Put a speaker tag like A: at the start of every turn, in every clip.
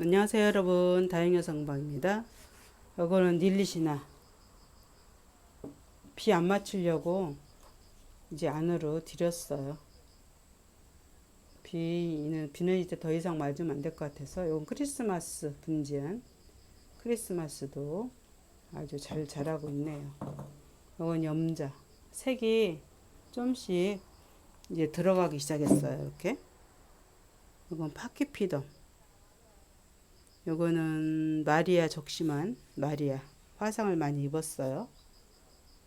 A: 안녕하세요 여러분. 다행여성방입니다. 이거는 닐리시나. 비 안 맞추려고 이제 안으로 들였어요. 비는 비는 이제 더 이상 맞으면 안 될 것 같아서 이건 크리스마스 분지한 크리스마스도 아주 잘 자라고 있네요. 이건 염자. 색이 좀씩 이제 들어가기 시작했어요 이렇게. 이건 파키피덤 요거는 마리아 적심한 마리아 화상을 많이 입었어요.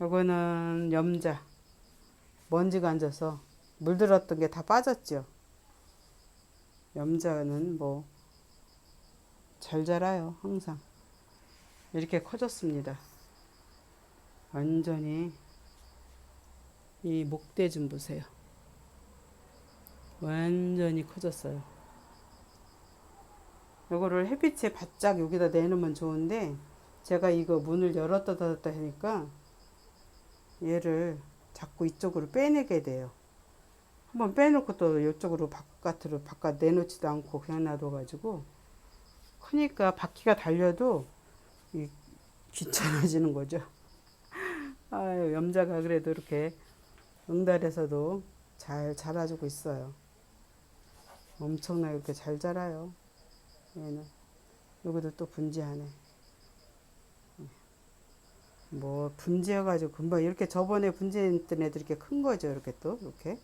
A: 요거는 염자 먼지가 앉아서 물들었던 게 다 빠졌죠. 염자는 뭐 잘 자라요 항상 이렇게 커졌습니다. 완전히 이 목대 좀 보세요. 완전히 커졌어요. 요거를 햇빛에 바짝 여기다 내놓으면 좋은데 제가 이거 문을 열었다 닫았다 하니까 얘를 자꾸 이쪽으로 빼내게 돼요. 한번 빼놓고 또 이쪽으로 바깥으로 바깥 내놓지도 않고 그냥 놔둬가지고 크니까 바퀴가 달려도 이 귀찮아지는 거죠. 아유 염자가 그래도 이렇게 응달에서도 잘 자라주고 있어요. 엄청나게 이렇게 잘 자라요. 얘는 여기도 또 분지하네. 뭐 분지해가지고 금방 이렇게 저번에 분지했던 애들 이렇게 큰 거죠. 이렇게 또 이렇게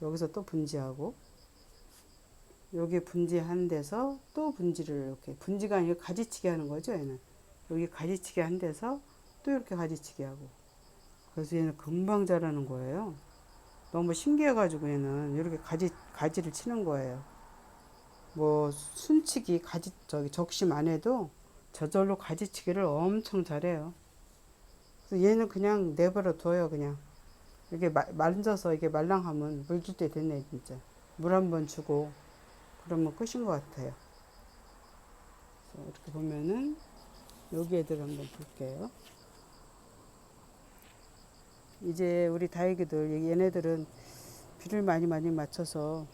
A: 여기서 또 분지하고 여기 분지한 데서 또 분지를 이렇게 분지가 아니라 가지치기 하는 거죠. 얘는 여기 가지치기 한 데서 또 이렇게 가지치기 하고 그래서 얘는 금방 자라는 거예요. 너무 신기해 가지고 얘는 이렇게 가지 가지를 치는 거예요. 뭐 순치기 가지 저기 적심 안 해도 저절로 가지치기를 엄청 잘해요. 얘는 그냥 내버려 둬요 그냥 이게 마, 만져서 이게 말랑하면 물 줄 때 됐네 진짜 물 한 번 주고 그러면 끝인 것 같아요. 이렇게 보면은 여기 애들 한번 볼게요. 이제 우리 다육이들 얘네들은 비를 많이 많이 맞춰서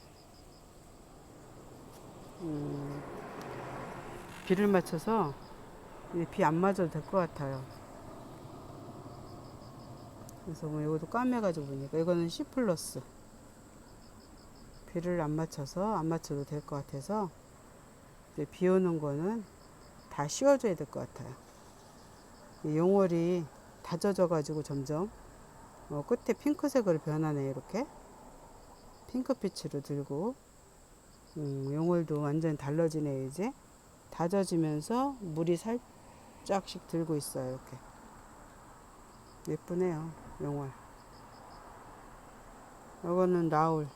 A: 음, 비를 맞춰서 비 안 맞아도 될 것 같아요. 그래서 뭐 이것도 까매가지고 보니까 이거는 C 플러스 비를 안 맞춰서 안 맞춰도 될 것 같아서 이제 비 오는 거는 다 씌워줘야 될 것 같아요. 이 용월이 다 젖어가지고 점점 어, 끝에 핑크색으로 변하네 이렇게 핑크빛으로 들고 음, 용월도 완전 달라지네 이제. 다져지면서 물이 살짝씩 들고 있어요 이렇게. 예쁘네요 용월. 요거는 나울.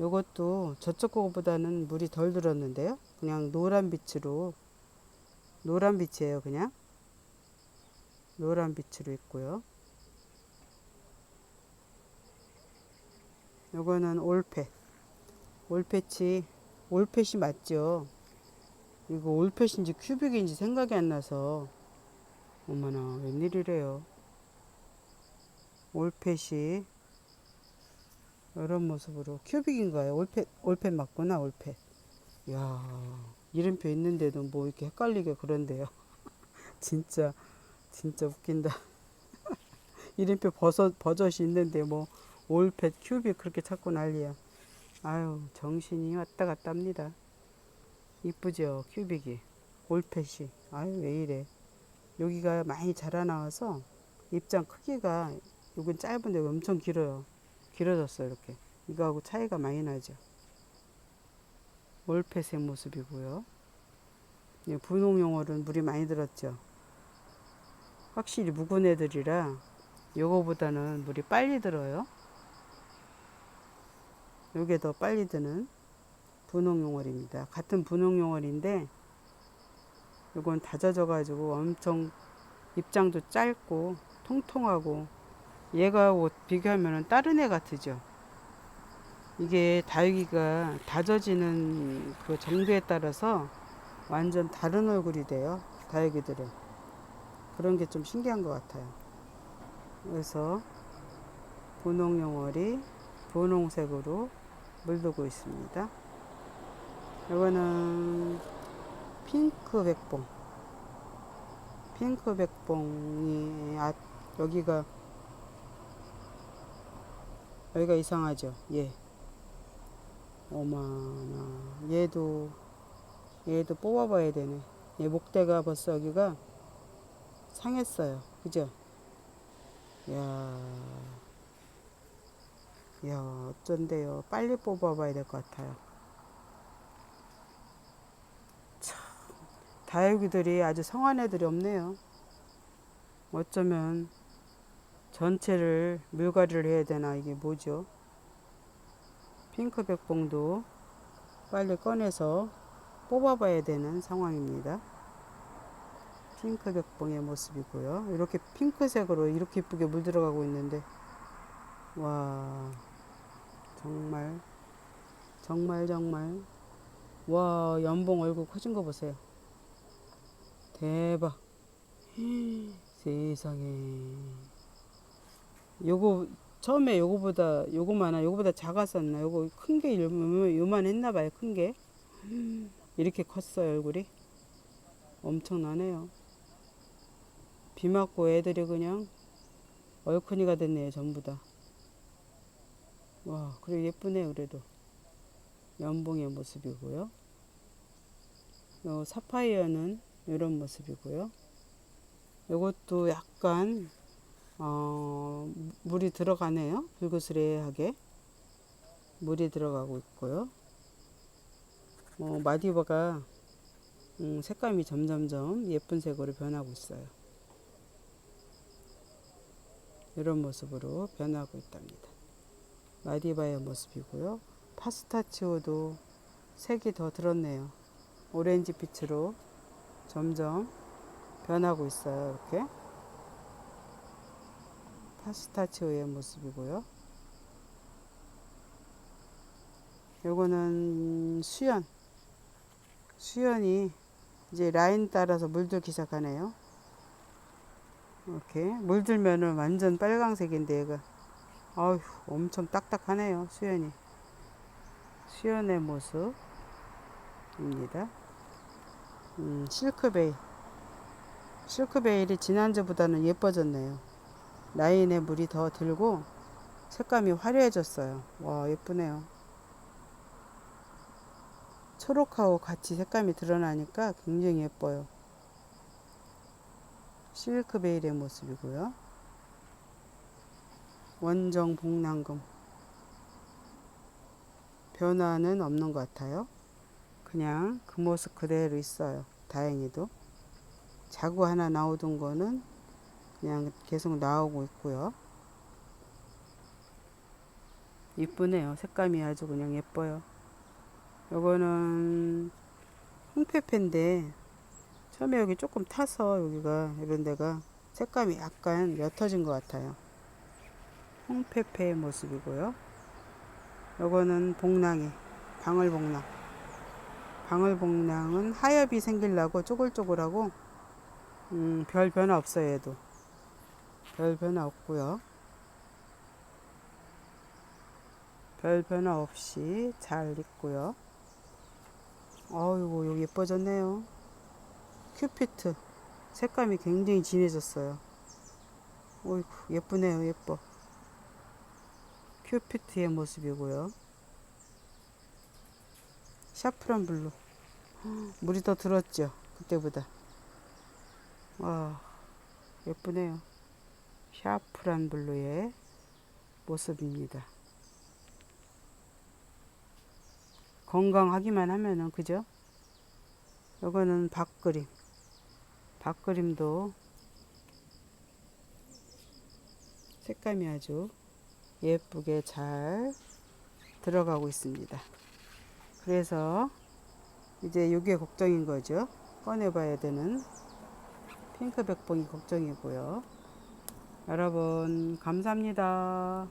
A: 요것도 저쪽 거보다는 물이 덜 들었는데요. 그냥 노란 빛으로 노란 빛이에요 그냥. 노란 빛으로 있고요. 요거는 올펫 올펫이 올펫이 맞죠. 이거 올펫인지 큐빅인지 생각이 안 나서 어머나 웬일이래요. 올펫이 이런 모습으로 큐빅인가요? 올펫 올펫 맞구나 올펫. 야 이름표 있는데도 뭐 이렇게 헷갈리게 그런데요. 진짜 진짜 웃긴다. 이름표 버섯 버젓이 있는데 뭐 올펫 큐빅 그렇게 찾고 난리야. 아유 정신이 왔다 갔다 합니다. 이쁘죠 큐빅이. 올펫이 아유 왜 이래. 여기가 많이 자라나와서 입장 크기가 이건 짧은데 엄청 길어요. 길어졌어요 이렇게. 이거하고 차이가 많이 나죠. 올펫의 모습이고요. 분홍용어는 물이 많이 들었죠. 확실히 묵은 애들이라 요거보다는 물이 빨리 들어요 요게 더 빨리 드는 분홍 용월입니다. 같은 분홍 용월인데 요건 다져져 가지고 엄청 입장도 짧고 통통하고 얘가 옷 비교하면 다른 애 같으죠. 이게 다육이가 다져지는 그 정도에 따라서 완전 다른 얼굴이 돼요. 다육이들은. 그런 게 좀 신기한 것 같아요. 그래서 분홍 용월이 분홍색으로 물들고 있습니다. 이거는 핑크 백봉. 핑크 백봉이 아 여기가 여기가 이상하죠. 예. 어마나 얘도 얘도 뽑아봐야 되네. 얘 목대가 벌써 여기가 상했어요. 그죠? 야, 야 어쩐데요. 빨리 뽑아봐야 될 것 같아요. 참 다육이들이 아주 성한 애들이 없네요. 어쩌면 전체를 물갈이를 해야 되나 이게 뭐죠? 핑크 백봉도 빨리 꺼내서 뽑아봐야 되는 상황입니다. 핑크 백봉의 모습이고요. 이렇게 핑크색으로 이렇게 이쁘게 물들어가고 있는데 와 정말 정말 정말. 와 연봉 얼굴 커진 거 보세요. 대박. 세상에. 요거 처음에 요거보다 요거만한 요거보다 작았었나? 요거 큰 게 요만했나 봐요 큰 게. 이렇게 컸어요 얼굴이. 엄청나네요. 비 맞고 애들이 그냥 얼큰이가 됐네요 전부 다 와 그래 예쁘네요 그래도 연봉의 모습이고요 요 사파이어는 이런 모습이고요 요것도 약간 어, 물이 들어가네요. 불그스레하게 물이 들어가고 있고요. 뭐 마디바가 음, 색감이 점점점 예쁜 색으로 변하고 있어요. 이런 모습으로 변하고 있답니다. 마디바의 모습이고요. 파스타치오도 색이 더 들었네요. 오렌지 빛으로 점점 변하고 있어요. 이렇게. 파스타치오의 모습이고요. 요거는 수연. 수연이 이제 라인 따라서 물들기 시작하네요. 이렇게 물들면은 완전 빨강색인데 얘가 아휴 엄청 딱딱하네요. 수연이. 수연의 모습입니다. 음, 실크베일. 실크베일이 지난주보다는 예뻐졌네요. 라인에 물이 더 들고 색감이 화려해졌어요. 와 예쁘네요. 초록하고 같이 색감이 드러나니까 굉장히 예뻐요. 실크 베일의 모습이고요. 원정 복랑금 변화는 없는 것 같아요. 그냥 그 모습 그대로 있어요. 다행히도 자구 하나 나오던 거는 그냥 계속 나오고 있고요. 이쁘네요. 색감이 아주 그냥 예뻐요. 요거는 홍페페인데 처음에 여기 조금 타서 여기가 이런 데가 색감이 약간 옅어진 것 같아요. 홍페페의 모습이고요. 요거는 복랑이 방울복랑 방울복랑은 하엽이 생길라고 쪼글쪼글하고 음, 별 변화 없어요 얘도 별 변화 없고요. 별 변화 없이 잘 익고요. 어이구 여기 예뻐졌네요. 큐피트 색감이 굉장히 진해졌어요. 어이구 예쁘네요 예뻐. 큐피트의 모습이고요. 샤프란 블루 물이 더 들었죠 그때보다. 와 예쁘네요. 샤프란 블루의 모습입니다. 건강하기만 하면은 그죠? 이거는 밥그림. 밥그림도 색감이 아주 예쁘게 잘 들어가고 있습니다. 그래서 이제 이게 걱정인 거죠. 꺼내봐야 되는 핑크 백봉이 걱정이고요. 여러분 감사합니다.